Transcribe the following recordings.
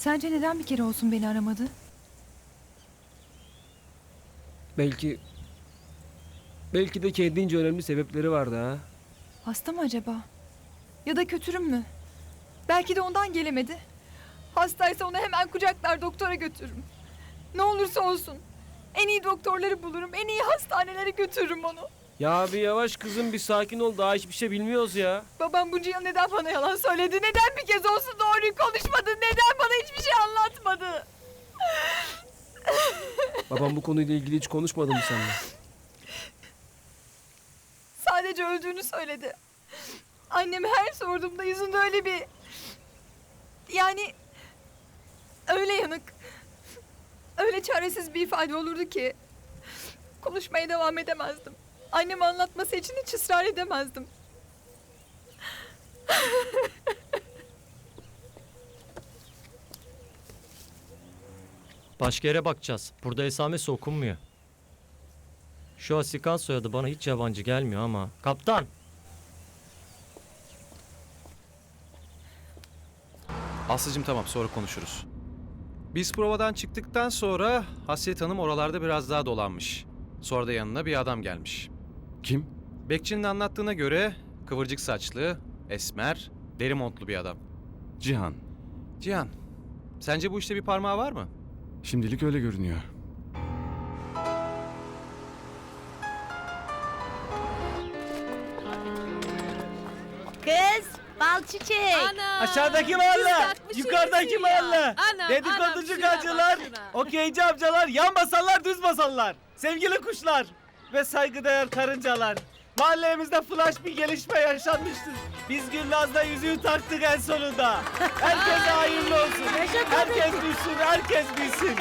Sence neden bir kere olsun beni aramadı? Belki... Belki de kendince önemli sebepleri vardı ha. Hasta mı acaba? Ya da kötürüm mü? Belki de ondan gelemedi. Hastaysa onu hemen kucaklar doktora götürürüm. Ne olursa olsun. En iyi doktorları bulurum. En iyi hastanelere götürürüm onu. Ya bir yavaş kızım bir sakin ol daha hiçbir şey bilmiyoruz ya. Babam bunca yıl neden bana yalan söyledi? Neden bir kez olsun doğruyu konuşmadı? Neden bana hiçbir şey anlatmadı? Babam bu konuyla ilgili hiç konuşmadı mı seninle? Sadece öldüğünü söyledi. Anneme her sorduğumda yüzünde öyle bir... Yani... Öyle yanık. Öyle çaresiz bir ifade olurdu ki... Konuşmaya devam edemezdim. Anneme anlatması için hiç ısrar edemezdim. Başka yere bakacağız. Burada esamesi okunmuyor. Şu Asikan soyadı bana hiç yabancı gelmiyor ama. Kaptan! Aslıcığım tamam sonra konuşuruz. Biz provadan çıktıktan sonra Hasret Hanım oralarda biraz daha dolanmış. Sonra da yanına bir adam gelmiş. Kim? Bekçinin anlattığına göre kıvırcık saçlı, esmer, deri montlu bir adam. Cihan. Cihan, sence bu işte bir parmağı var mı? Şimdilik öyle görünüyor. Kız, bal çiçek. Ana, Aşağıdaki mahalle, yukarıdaki mahalle. ya. Anam, Dedikoducu şuna. okeyci amcalar, yan masallar, düz masallar. Sevgili kuşlar ve saygıdeğer karıncalar. Mahallemizde flash bir gelişme yaşanmıştır. Biz Gülnaz'da yüzüğü taktık en sonunda. Herkese hayırlı olsun. Herkes bilsin, herkes bilsin.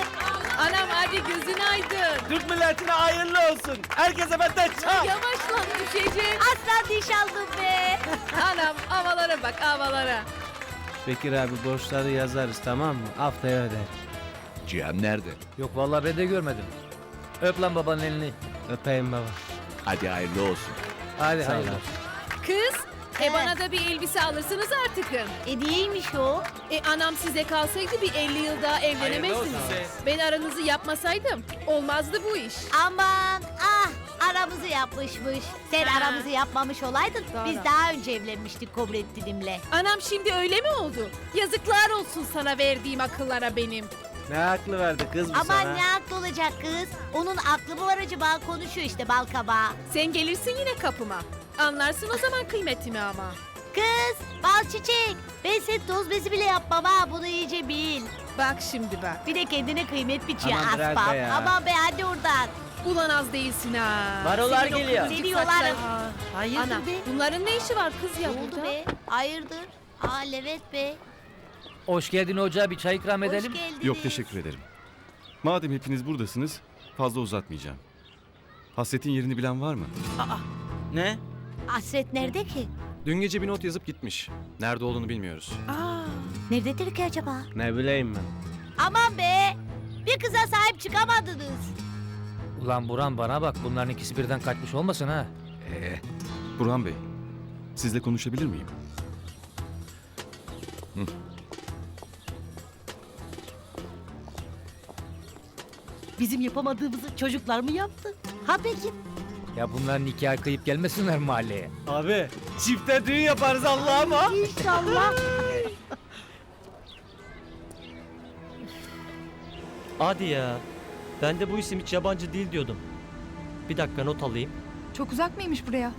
Anam hadi gözün aydın. Türk milletine hayırlı olsun. Herkese benden çal. Yavaş lan düşeceksin. Aslan diş aldım be. Anam havalara bak havalara. Bekir abi borçları yazarız tamam mı? Haftaya öder. Cihan nerede? Yok vallahi ben de görmedim. Öp lan babanın elini. Öpeyim baba. Hadi hayırlı olsun. Hadi Sağ hayırlı olsun. Kız, e bana da bir elbise alırsınız artıkın. Hediyeymiş o. E anam size kalsaydı bir 50 yıl daha evlenemezdiniz. Ben aranızı yapmasaydım olmazdı bu iş. Aman ah aramızı yapmışmış. Sen Ha. aramızı yapmamış olaydın Doğru. biz daha önce evlenmiştik Kobrettin'imle. Anam şimdi öyle mi oldu? Yazıklar olsun sana verdiğim akıllara benim. Ne aklı verdi kız bu Aman sana? ne aklı olacak kız. Onun aklı mı var acaba konuşuyor işte bal kabağı. Sen gelirsin yine kapıma. Anlarsın o zaman kıymetimi ama. Kız bal çiçek. Ben senin toz bezi bile yapmam ha bunu iyice bil. Bak şimdi bak. Bir de kendine kıymet biçiyor Aman bırak aspam. be ya. Aman be hadi oradan. Ulan az değilsin ha. Barolar Senin o geliyor. kıvırcık saçların- Hayırdır Ana bunların ne işi var kız ya Ne oldu burada? be? Hayırdır? Aa Levent be. Hoş geldin hoca bir çay ikram edelim. Hoş geldiniz. Yok teşekkür ederim. Madem hepiniz buradasınız fazla uzatmayacağım. Hasret'in yerini bilen var mı? Ne? Hasret nerede ki? Dün gece bir not yazıp gitmiş. Nerede olduğunu bilmiyoruz. Nerededir ki acaba? Ne bileyim ben. Aman be! Bir kıza sahip çıkamadınız. Ulan Buran bana bak bunların ikisi birden kaçmış olmasın ha. Ee, Burhan Bey, sizle konuşabilir miyim? Bizim yapamadığımızı çocuklar mı yaptı? Ha peki. Ya bunlar nikah kıyıp gelmesinler mahalleye. Abi çifte düğün yaparız Allah'ıma. İnşallah. Hadi ya. Ben de bu isim hiç yabancı değil diyordum. Bir dakika not alayım. Çok uzak mıymış buraya?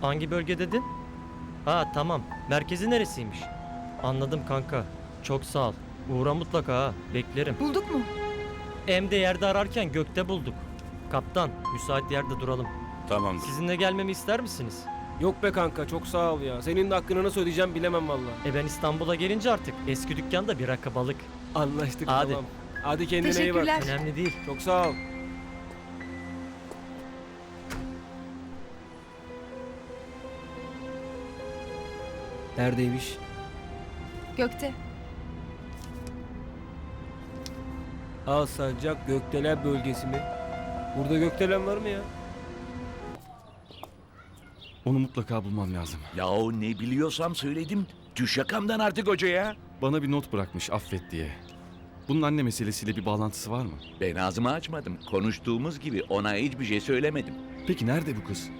Hangi bölge dedin? Ha tamam. Merkezi neresiymiş? Anladım kanka. Çok sağ ol. Uğra mutlaka ha. Beklerim. Bulduk mu? Hem de yerde ararken gökte bulduk. Kaptan, müsait yerde duralım. Tamamdır. Sizinle gelmemi ister misiniz? Yok be kanka çok sağ ol ya. Senin de hakkını nasıl ödeyeceğim bilemem valla. E ben İstanbul'a gelince artık eski dükkanda bir rakı balık. Anlaştık Hadi. tamam. Hadi kendine iyi bak. Teşekkürler. Önemli değil. Çok sağ ol. Neredeymiş? Gökte. Alsancak Gökdelen bölgesi mi? Burada Gökdelen var mı ya? Onu mutlaka bulmam lazım. Yahu ne biliyorsam söyledim. Düş yakamdan artık hocaya. bana bir not bırakmış affet diye. Bunun anne meselesiyle bir bağlantısı var mı? Ben ağzımı açmadım. Konuştuğumuz gibi ona hiçbir şey söylemedim. Peki nerede bu kız?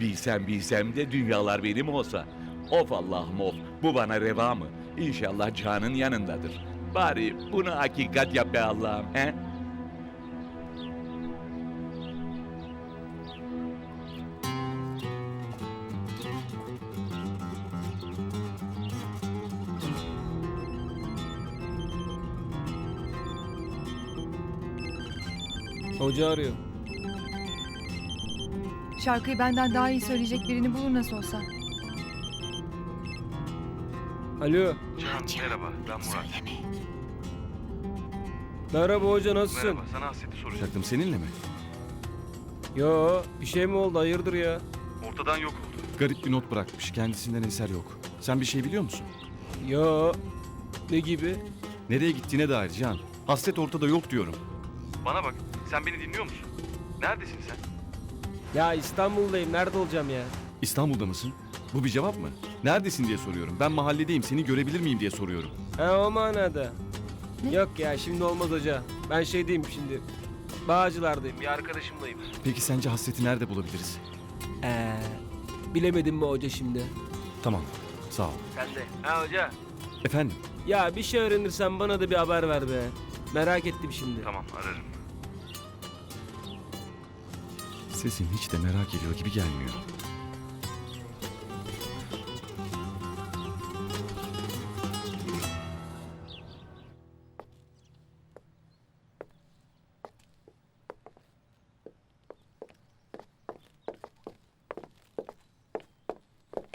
Bilsem bilsem de dünyalar benim olsa. Of Allah'ım of. Bu bana reva mı? İnşallah canın yanındadır. Bari bunu hakikat yap be Allah'ım. He? Hoca arıyor. Şarkıyı benden daha iyi söyleyecek birini bulur nasıl olsa. Alo. merhaba ben Murat. Merhaba hoca nasılsın? Merhaba sana Hasret'i soracağım. Soracaktım seninle mi? Yo bir şey mi oldu hayırdır ya? Ortadan yok oldu. Garip bir not bırakmış. Kendisinden eser yok. Sen bir şey biliyor musun? Yo. Ne gibi? Nereye gittiğine dair Can. Hasret ortada yok diyorum. Bana bak sen beni dinliyor musun? Neredesin sen? Ya İstanbul'dayım nerede olacağım ya? İstanbul'da mısın? Bu bir cevap mı? Neredesin diye soruyorum. Ben mahalledeyim. Seni görebilir miyim diye soruyorum. Ha o manada. Yok ya şimdi olmaz hoca. Ben şey diyeyim şimdi. Bağcılardayım bir arkadaşımlayım. Peki sence Hasret'i nerede bulabiliriz? Ee, bilemedim mi hoca şimdi? Tamam. Sağ ol. Sen de. Ha hoca. Efendim? Ya bir şey öğrenirsen bana da bir haber ver be. Merak ettim şimdi. Tamam ararım. Sesin hiç de merak ediyor gibi gelmiyor.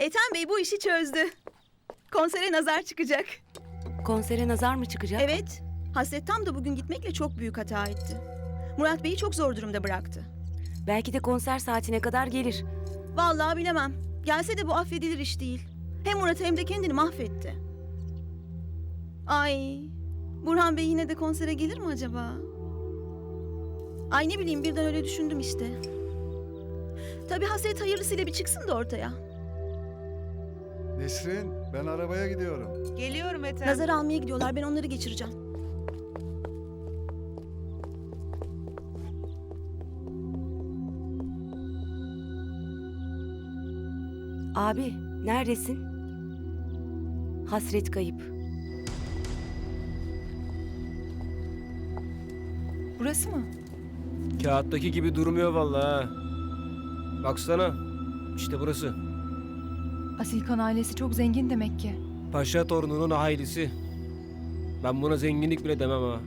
Ethem Bey bu işi çözdü. Konsere nazar çıkacak. Konsere nazar mı çıkacak? Evet. Hasret tam da bugün gitmekle çok büyük hata etti. Murat Bey'i çok zor durumda bıraktı. Belki de konser saatine kadar gelir. Vallahi bilemem. Gelse de bu affedilir iş değil. Hem Murat hem de kendini mahvetti. Ay, Burhan Bey yine de konsere gelir mi acaba? Ay ne bileyim birden öyle düşündüm işte. Tabii hasret hayırlısıyla bir çıksın da ortaya. Nesrin, ben arabaya gidiyorum. Geliyorum Ethem. Nazar almaya gidiyorlar ben onları geçireceğim. Abi neredesin? Hasret kayıp. Burası mı? Kağıttaki gibi durmuyor vallahi ha. Baksana. İşte burası. Asilkan ailesi çok zengin demek ki. Paşa torununun ailesi. Ben buna zenginlik bile demem ha.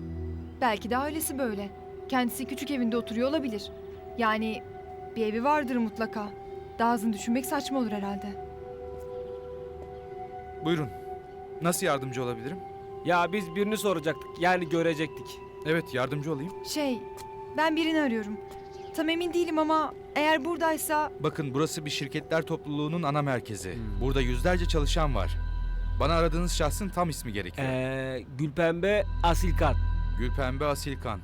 Belki de ailesi böyle. Kendisi küçük evinde oturuyor olabilir. Yani bir evi vardır mutlaka. Daha azını düşünmek saçma olur herhalde. Buyurun. Nasıl yardımcı olabilirim? Ya biz birini soracaktık. Yani görecektik. Evet, yardımcı olayım. Şey, ben birini arıyorum. Tam emin değilim ama eğer buradaysa Bakın burası bir şirketler topluluğunun ana merkezi. Burada yüzlerce çalışan var. Bana aradığınız şahsın tam ismi gerekiyor. Ee, Gülpembe Asilkan. Gülpembe Asilkan.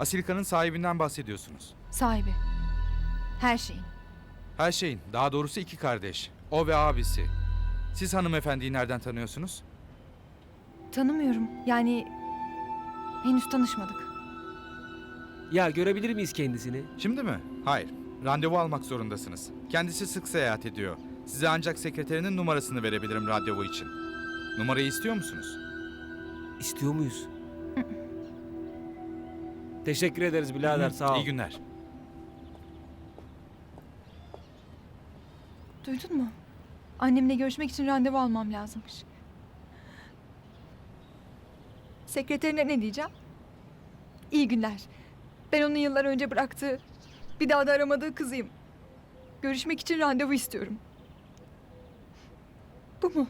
Asilkan'ın sahibinden bahsediyorsunuz. sahibi. Her şeyin. Her şeyin, daha doğrusu iki kardeş. O ve abisi. Siz hanımefendiyi nereden tanıyorsunuz? Tanımıyorum. Yani henüz tanışmadık. Ya görebilir miyiz kendisini? Şimdi mi? Hayır. Randevu almak zorundasınız. Kendisi sık seyahat ediyor. Size ancak sekreterinin numarasını verebilirim randevu için. Numarayı istiyor musunuz? İstiyor muyuz? Teşekkür ederiz birader sağ ol. İyi günler. Duydun mu? Annemle görüşmek için randevu almam lazımmış. Sekreterine ne diyeceğim? İyi günler. Ben onun yıllar önce bıraktığı, bir daha da aramadığı kızıyım. Görüşmek için randevu istiyorum. Bu mu?